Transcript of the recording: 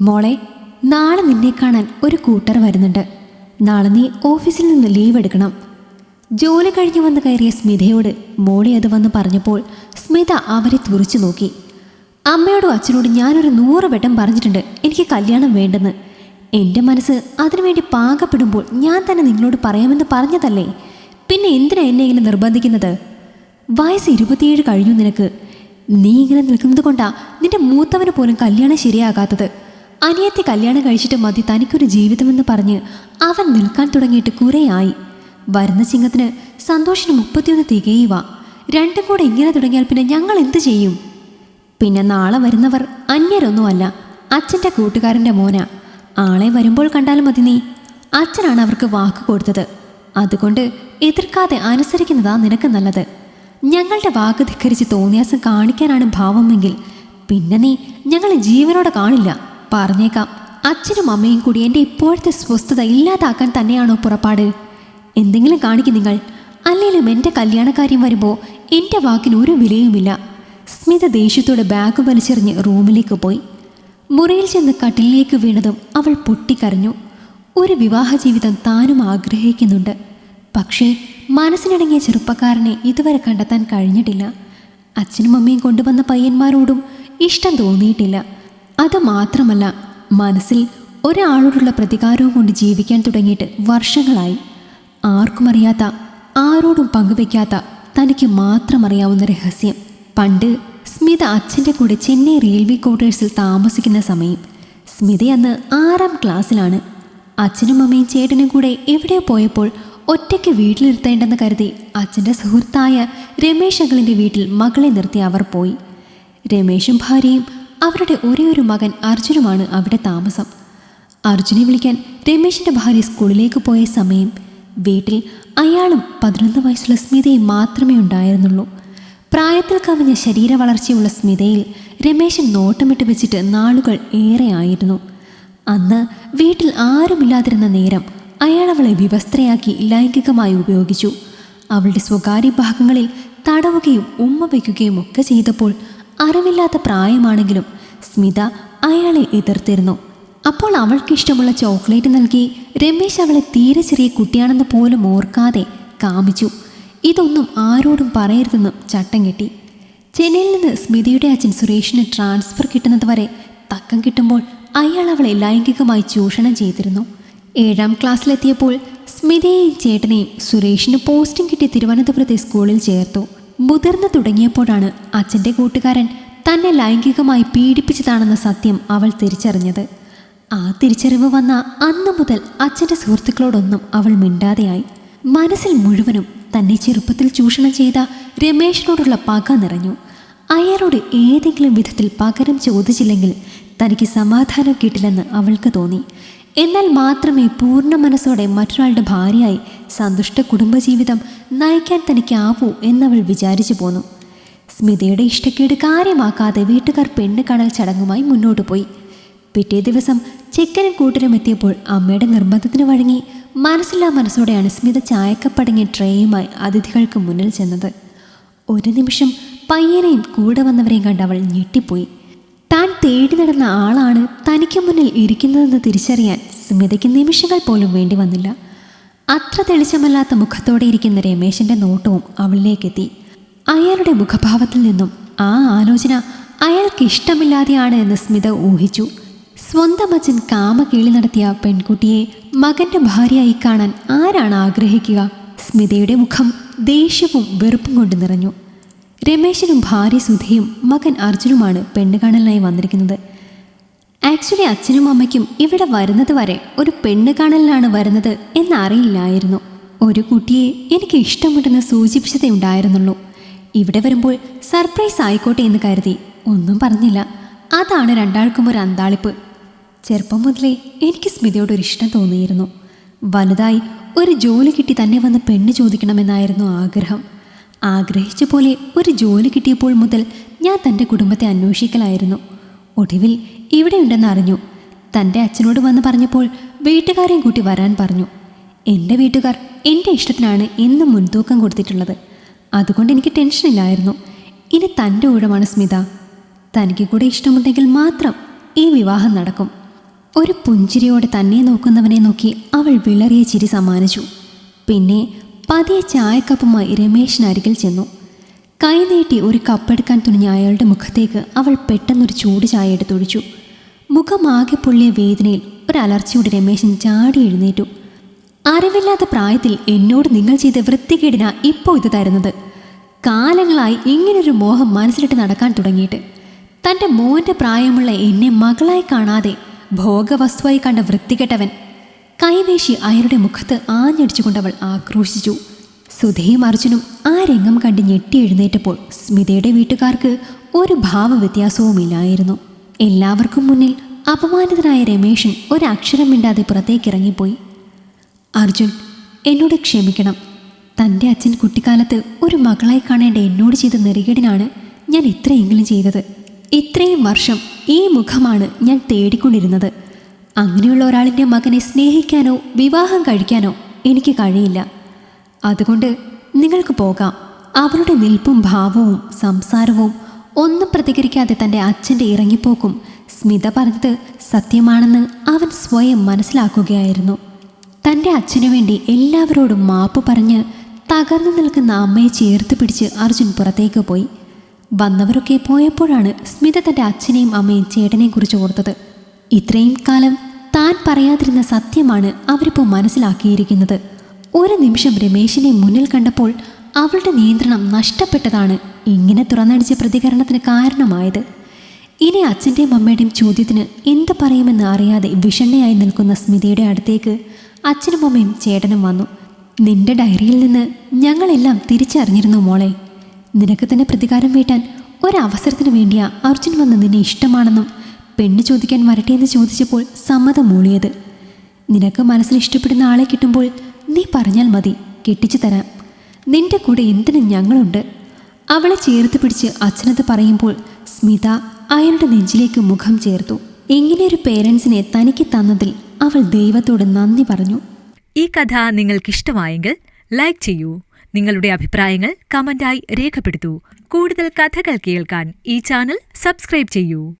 മോളെ നാളെ നിന്നെ കാണാൻ ഒരു കൂട്ടർ വരുന്നുണ്ട്. നാളെ നീ ഓഫീസിൽ നിന്ന് ലീവ് എടുക്കണം. ജോലി കഴിഞ്ഞ് വന്ന് കയറിയ സ്മിതയോട് മോളി അത് വന്ന് പറഞ്ഞപ്പോൾ സ്മിത അവരെ തുറച്ചു നോക്കി. അമ്മയോടും അച്ഛനോടും ഞാനൊരു നൂറ് വട്ടം പറഞ്ഞിട്ടുണ്ട് എനിക്ക് കല്യാണം വേണ്ടെന്ന്. എന്റെ മനസ്സ് അതിനുവേണ്ടി പാകപ്പെടുമ്പോൾ ഞാൻ തന്നെ നിങ്ങളോട് പറയാമെന്ന് പറഞ്ഞതല്ലേ? പിന്നെ എന്തിനാ എന്നെ ഇങ്ങനെ നിർബന്ധിക്കുന്നത്? വയസ്സ് ഇരുപത്തിയേഴ് കഴിഞ്ഞു നിനക്ക്. നീ ഇങ്ങനെ നിൽക്കുന്നത് കൊണ്ടാ നിന്റെ മൂത്തവന് പോലും കല്യാണം ശരിയാകാത്തത്. അനിയത്തി കല്യാണം കഴിച്ചിട്ട് മതി തനിക്കൊരു ജീവിതമെന്ന് പറഞ്ഞ് അവൻ നിൽക്കാൻ തുടങ്ങിയിട്ട് കുറേയായി. വരുന്ന ചിങ്ങത്തിന് സന്തോഷിന് മുപ്പത്തിയൊന്ന് തികയുക രണ്ടും കൂടെ ഇങ്ങനെ തുടങ്ങിയാൽ പിന്നെ ഞങ്ങൾ എന്തു ചെയ്യും? പിന്നെ നാളെ വരുന്നവർ അന്യരൊന്നുമല്ല അച്ഛന്റെ കൂട്ടുകാരന്റെ മോന. ആളെ വരുമ്പോൾ കണ്ടാൽ മതി നീ. അച്ഛനാണ് അവർക്ക് വാക്ക് കൊടുത്തത്. അതുകൊണ്ട് എതിർക്കാതെ അനുസരിക്കുന്നതാ നിനക്ക് നല്ലത്. ഞങ്ങളുടെ വാക്ക് ധിക്കരിച്ച് തോന്നിയാസം കാണിക്കാനാണ് ഭാവമെങ്കിൽ പിന്നെ നീ ഞങ്ങളെ ജീവനോടെ കാണില്ല. പറഞ്ഞേക്കാം. അച്ഛനും അമ്മയും കൂടി എന്റെ ഇപ്പോഴത്തെ സ്വസ്ഥത ഇല്ലാതാക്കാൻ തന്നെയാണോ പുറപ്പാട്? എന്തെങ്കിലും കാണിക്കും നിങ്ങൾ. അല്ലെങ്കിലും എന്റെ കല്യാണക്കാര്യം വരുമ്പോൾ എന്റെ വാക്കിന് ഒരു വിലയുമില്ല. സ്മിത ദേഷ്യത്തോടെ ബാഗ് വലിച്ചെറിഞ്ഞ് റൂമിലേക്ക് പോയി. മുറിയിൽ ചെന്ന് കട്ടിലേക്ക് വീണതും അവൾ പൊട്ടിക്കരഞ്ഞു. ഒരു വിവാഹ ജീവിതം താനും ആഗ്രഹിക്കുന്നുണ്ട്. പക്ഷേ മനസ്സിനിണങ്ങിയ ചെറുപ്പക്കാരനെ ഇതുവരെ കണ്ടെത്താൻ കഴിഞ്ഞിട്ടില്ല. അച്ഛനും അമ്മയും കൊണ്ടുവന്ന പയ്യന്മാരോടും ഇഷ്ടം തോന്നിയിട്ടില്ല. അത് മാത്രമല്ല മനസ്സിൽ ഒരാളോടുള്ള പ്രതികാരവും കൊണ്ട് ജീവിക്കാൻ തുടങ്ങിയിട്ട് വർഷങ്ങളായി. ആർക്കും അറിയാത്ത ആരോടും പങ്കുവെക്കാത്ത തനിക്ക് മാത്രം അറിയാവുന്ന രഹസ്യം. പണ്ട് സ്മിത അച്ഛന്റെ കൂടെ ചെന്നൈ റെയിൽവേ ക്വാർട്ടേഴ്സിൽ താമസിക്കുന്ന സമയം. സ്മിത അന്ന് ആറാം ക്ലാസ്സിലാണ്. അച്ഛനും അമ്മയും ചേട്ടനും കൂടെ എവിടെ പോയപ്പോൾ ഒറ്റയ്ക്ക് വീട്ടിലിരുത്തേണ്ടെന്ന് കരുതി അച്ഛന്റെ സുഹൃത്തായ രമേശ് അങ്കിളിന്റെ വീട്ടിൽ മകളെ നിർത്തി അവർ പോയി. രമേശും ഭാര്യയും അവരുടെ ഒരേ ഒരു മകൻ അർജുനുമാണ് അവിടെ താമസം. അർജുനെ വിളിക്കാൻ രമേശിന്റെ ഭാര്യ സ്കൂളിലേക്ക് പോയ സമയം വീട്ടിൽ അയാളും പതിനൊന്ന് വയസ്സുള്ള സ്മിതയും മാത്രമേ ഉണ്ടായിരുന്നുള്ളൂ. പ്രായത്തിൽ കവിഞ്ഞ ശരീര വളർച്ചയുള്ള സ്മിതയിൽ രമേശൻ നോട്ടമിട്ട് വെച്ചിട്ട് നാളുകൾ ഏറെയായിരുന്നു അന്ന് വീട്ടിൽ ആരുമില്ലാതിരുന്ന നേരം അയാൾ അവളെ വിവസ്ത്രയാക്കി ലൈംഗികമായി ഉപയോഗിച്ചു. അവളുടെ സ്വകാര്യ ഭാഗങ്ങളിൽ തടവുകയും ഉമ്മ വയ്ക്കുകയും ഒക്കെ ചെയ്തപ്പോൾ അറിവില്ലാത്ത പ്രായമാണെങ്കിലും സ്മിത അയാളെ എതിർത്തിരുന്നു. അപ്പോൾ അവൾക്കിഷ്ടമുള്ള ചോക്ലേറ്റ് നൽകി രമേശ് അവളെ തീരെ ചെറിയ കുട്ടിയാണെന്ന് പോലും ഓർക്കാതെ കാമിച്ചു. ഇതൊന്നും ആരോടും പറയരുതെന്നും ചട്ടം കെട്ടി. ചെന്നൈയിൽ നിന്ന് സ്മിതയുടെ അച്ഛൻ സുരേഷിന് ട്രാൻസ്ഫർ കിട്ടുന്നത് വരെ തക്കം കിട്ടുമ്പോൾ അയാൾ അവളെ ലൈംഗികമായി ചൂഷണം ചെയ്തിരുന്നു. ഏഴാം ക്ലാസ്സിലെത്തിയപ്പോൾ സ്മിതയെയും ചേട്ടനെയും സുരേഷിന് പോസ്റ്റിംഗ് കിട്ടി തിരുവനന്തപുരത്തെ സ്കൂളിൽ ചേർത്തു. മുതിർന്നു തുടങ്ങിയപ്പോഴാണ് അച്ഛന്റെ കൂട്ടുകാരൻ തന്നെ ലൈംഗികമായി പീഡിപ്പിച്ചതാണെന്ന സത്യം അവൾ തിരിച്ചറിഞ്ഞത്. ആ തിരിച്ചറിവ് വന്ന അന്നു മുതൽ അച്ഛന്റെ സുഹൃത്തുക്കളോടൊന്നും അവൾ മിണ്ടാതെയായി. മനസ്സിൽ മുഴുവനും തന്നെ ചെറുപ്പത്തിൽ ചൂഷണം ചെയ്ത രമേശിനോടുള്ള പക നിറഞ്ഞു. അയാളോട് ഏതെങ്കിലും വിധത്തിൽ പകരം ചോദിച്ചില്ലെങ്കിൽ തനിക്ക് സമാധാനം കിട്ടില്ലെന്ന് അവൾക്ക് തോന്നി. എന്നാൽ മാത്രമേ പൂർണ മനസ്സോടെ മറ്റൊരാളുടെ ഭാര്യയായി സന്തുഷ്ട കുടുംബജീവിതം നയിക്കാൻ തനിക്കാവൂ എന്നവൾ വിചാരിച്ചു പോന്നു. സ്മിതയുടെ ഇഷ്ടക്കേട് കാര്യമാക്കാതെ വീട്ടുകാർ പെണ്ണ് കാണൽ ചടങ്ങുമായി മുന്നോട്ടു പോയി. പിറ്റേ ദിവസം ചെക്കനും കൂട്ടരും എത്തിയപ്പോൾ അമ്മയുടെ നിർബന്ധത്തിന് വഴങ്ങി മനസ്സില്ലാ മനസ്സോടെയാണ് സ്മിത ചായക്കപ്പടങ്ങിയ ട്രേയുമായി അതിഥികൾക്ക് മുന്നിൽ ചെന്നത്. ഒരു നിമിഷം പയ്യനെയും കൂടെ വന്നവരെയും കണ്ട് അവൾ ഞെട്ടിപ്പോയി. താൻ തേടി നടന്ന ആളാണ് തനിക്ക് മുന്നിൽ ഇരിക്കുന്നതെന്ന് തിരിച്ചറിയാൻ സ്മിതയ്ക്ക് നിമിഷങ്ങൾ പോലും വേണ്ടി വന്നില്ല. അത്ര തെളിച്ചമല്ലാത്ത മുഖത്തോടെ ഇരിക്കുന്ന രമേശിന്റെ നോട്ടവും അവളിലേക്കെത്തി. അയാളുടെ മുഖഭാവത്തിൽ നിന്നും ആ ആലോചന അയാൾക്ക് ഇഷ്ടമില്ലാതെയാണ് എന്ന് സ്മിത ഊഹിച്ചു. സ്വന്തം അച്ഛൻ കാമകേളി നടത്തിയ പെൺകുട്ടിയെ മകന്റെ ഭാര്യയായി കാണാൻ ആരാണ് ആഗ്രഹിക്കുക? സ്മിതയുടെ മുഖം ദേഷ്യവും വെറുപ്പും കൊണ്ട് നിറഞ്ഞു. രമേശനും ഭാര്യ സുധയും മകൻ അർജുനുമാണ് പെണ്ണ് കാണലിനായി വന്നിരിക്കുന്നത്. ആക്ച്വലി അച്ഛനും അമ്മയ്ക്കും ഇവിടെ വരുന്നത് വരെ ഒരു പെണ്ണ് കാണലിനാണ് വരുന്നത് എന്നറിയില്ലായിരുന്നു. ഒരു കുട്ടിയെ എനിക്ക് ഇഷ്ടമുണ്ടെന്ന് സൂചിപ്പിച്ചതേ ഉണ്ടായിരുന്നുള്ളൂ. ഇവിടെ വരുമ്പോൾ സർപ്രൈസ് ആയിക്കോട്ടെ എന്ന് കരുതി ഒന്നും പറഞ്ഞില്ല. അതാണ് രണ്ടാൾക്കും ഒരു അന്താളിപ്പ്. ചെറുപ്പം മുതലേ എനിക്ക് സ്മിതയോടൊരു ഇഷ്ടം തോന്നിയിരുന്നു. വലുതായി ഒരു ജോലി കിട്ടി തന്നെ വന്ന് പെണ്ണ് ചോദിക്കണമെന്നായിരുന്നു ആഗ്രഹം. ആഗ്രഹിച്ച പോലെ ഒരു ജോലി കിട്ടിയപ്പോൾ മുതൽ ഞാൻ തന്റെ കുടുംബത്തെ അന്വേഷിക്കലായിരുന്നു. ഒടുവിൽ ഇവിടെയുണ്ടെന്ന് അറിഞ്ഞു. തന്റെ അച്ഛനോട് വന്ന് പറഞ്ഞപ്പോൾ വീട്ടുകാരെയും കൂട്ടി വരാൻ പറഞ്ഞു. എന്റെ വീട്ടുകാർ എന്റെ ഇഷ്ടത്തിനാണ് എന്നും മുൻതൂക്കം കൊടുത്തിട്ടുള്ളത്. അതുകൊണ്ട് എനിക്ക് ടെൻഷനില്ലായിരുന്നു ഇനി തന്റെ ഊഴമാണ് സ്മിത. തനിക്ക് കൂടെ ഇഷ്ടമുണ്ടെങ്കിൽ മാത്രം ഈ വിവാഹം നടക്കും. ഒരു പുഞ്ചിരിയോടെ തന്നെ നോക്കുന്നവനെ നോക്കി അവൾ വിളറിയ ചിരി സമ്മാനിച്ചു. പിന്നെ പതിയെ ചായക്കപ്പുമായി രമേശിനരികിൽ ചെന്നു. കൈ നീട്ടി ഒരു കപ്പെടുക്കാൻ തുനിഞ്ഞ അയാളുടെ മുഖത്തേക്ക് അവൾ പെട്ടെന്നൊരു ചൂട് ചായ എടുത്തൊഴിച്ചു മുഖമാകെ പൊള്ളിയ വേദനയിൽ ഒരു അലർച്ചയോട് രമേശൻ ചാടി എഴുന്നേറ്റു. അറിവില്ലാത്ത പ്രായത്തിൽ എന്നോട് നിങ്ങൾ ചെയ്ത വൃത്തികേടിനാ ഇപ്പോൾ ഇത് തരുന്നത്? കാലങ്ങളായി ഇങ്ങനൊരു മോഹം മനസ്സിലിട്ട് നടക്കാൻ തുടങ്ങിയിട്ട്. തന്റെ മോന്റെ പ്രായമുള്ള എന്നെ മകളായി കാണാതെ ഭോഗവസ്തുവായി കണ്ട വൃത്തികെട്ടവൻ കൈവേശി അയാളുടെ മുഖത്ത് ആഞ്ഞടിച്ചുകൊണ്ടവൾ ആക്രോശിച്ചു. സുധയും അർജുനും ആ രംഗം കണ്ട് ഞെട്ടി എഴുന്നേറ്റപ്പോൾ സ്മിതയുടെ വീട്ടുകാർക്ക് ഒരു ഭാവവ്യത്യാസവുമില്ലായിരുന്നു. എല്ലാവർക്കും മുന്നിൽ അപമാനിതനായ രമേശൻ ഒരക്ഷരം മിണ്ടാതെ പുറത്തേക്ക് ഇറങ്ങിപ്പോയി അർജുൻ എന്നോട് ക്ഷമിക്കണം. തന്റെ അച്ഛൻ കുട്ടിക്കാലത്ത് ഒരു മകളായി കാണേണ്ട എന്നോട് ചെയ്ത നെറികേടിനാണ് ഞാൻ ഇത്രയെങ്കിലും ചെയ്തത്. ഇത്രയും വർഷം ഈ മുഖമാണ് ഞാൻ തേടിക്കൊണ്ടിരുന്നത്. അങ്ങനെയുള്ള ഒരാളിന്റെ മകനെ സ്നേഹിക്കാനോ വിവാഹം കഴിക്കാനോ എനിക്ക് കഴിയില്ല. അതുകൊണ്ട് നിങ്ങൾക്ക് പോകാം. അവളുടെ നിൽപ്പും ഭാവവും സംസാരവും ഒന്നും പ്രതികരിക്കാതെ തന്റെ അച്ഛന്റെ ഇറങ്ങിപ്പോക്കും. സ്മിത പറഞ്ഞത് സത്യമാണെന്ന് അവൻ സ്വയം മനസ്സിലാക്കുകയായിരുന്നു. തന്റെ അച്ഛനു വേണ്ടി എല്ലാവരോടും മാപ്പ് പറഞ്ഞ് തകർന്നു നിൽക്കുന്ന അമ്മയെ ചേർത്ത് പിടിച്ച് അർജുൻ പുറത്തേക്ക് പോയി. വന്നവരൊക്കെ പോയപ്പോഴാണ് സ്മിത തന്റെ അച്ഛനെയും അമ്മയും ചേട്ടനെയും കുറിച്ച് ഓർത്തത്. ഇത്രയും കാലം താൻ പറയാതിരുന്ന സത്യമാണ് അവരിപ്പോൾ മനസ്സിലാക്കിയിരിക്കുന്നത്. ഒരു നിമിഷം രമേശിനെ മുന്നിൽ കണ്ടപ്പോൾ അവളുടെ നിയന്ത്രണം നഷ്ടപ്പെട്ടതാണ് ഇങ്ങനെ തുറന്നടിച്ച പ്രതികരണത്തിന് കാരണമായത്. ഇനി അച്ഛന്റെയും അമ്മയുടെയും ചോദ്യത്തിന് എന്ത് പറയുമെന്ന് അറിയാതെ വിഷണ്ണയായി നിൽക്കുന്ന സ്മിതയുടെ അടുത്തേക്ക് അച്ഛനും അമ്മയും ചേട്ടനും വന്നു. നിന്റെ ഡയറിയിൽ നിന്ന് ഞങ്ങളെല്ലാം തിരിച്ചറിഞ്ഞിരുന്നു മോളെ. നിനക്ക് തന്നെ പ്രതികാരം വീട്ടാൻ ഒരവസരത്തിന് വേണ്ടിയാ അർജുൻ വന്ന് നിന്നെ ഇഷ്ടമാണെന്നും പെണ്ണ് ചോദിക്കാൻ വരട്ടെ എന്ന് ചോദിച്ചപ്പോൾ സമ്മതം മൂളിയത്. നിനക്ക് മനസ്സിൽ ഇഷ്ടപ്പെടുന്ന ആളെ കിട്ടുമ്പോൾ നീ പറഞ്ഞാൽ മതി കെട്ടിച്ചു തരാം. നിന്റെ കൂടെ എന്തിനും ഞങ്ങളുണ്ട്? അവളെ ചേർത്ത് പിടിച്ച് അച്ഛനത് പറയുമ്പോൾ സ്മിത അയാളുടെ നെഞ്ചിലേക്ക് മുഖം ചേർത്തു. ഇങ്ങനെയൊരു പേരൻസിനെ തനിക്ക് തന്നതിൽ അവൾ ദൈവത്തോട് നന്ദി പറഞ്ഞു. ഈ കഥ നിങ്ങൾക്കിഷ്ടമായെങ്കിൽ ലൈക്ക് ചെയ്യൂ. നിങ്ങളുടെ അഭിപ്രായങ്ങൾ കമന്റായി രേഖപ്പെടുത്തൂ. കൂടുതൽ കഥകൾ കേൾക്കാൻ ഈ ചാനൽ സബ്സ്ക്രൈബ് ചെയ്യൂ.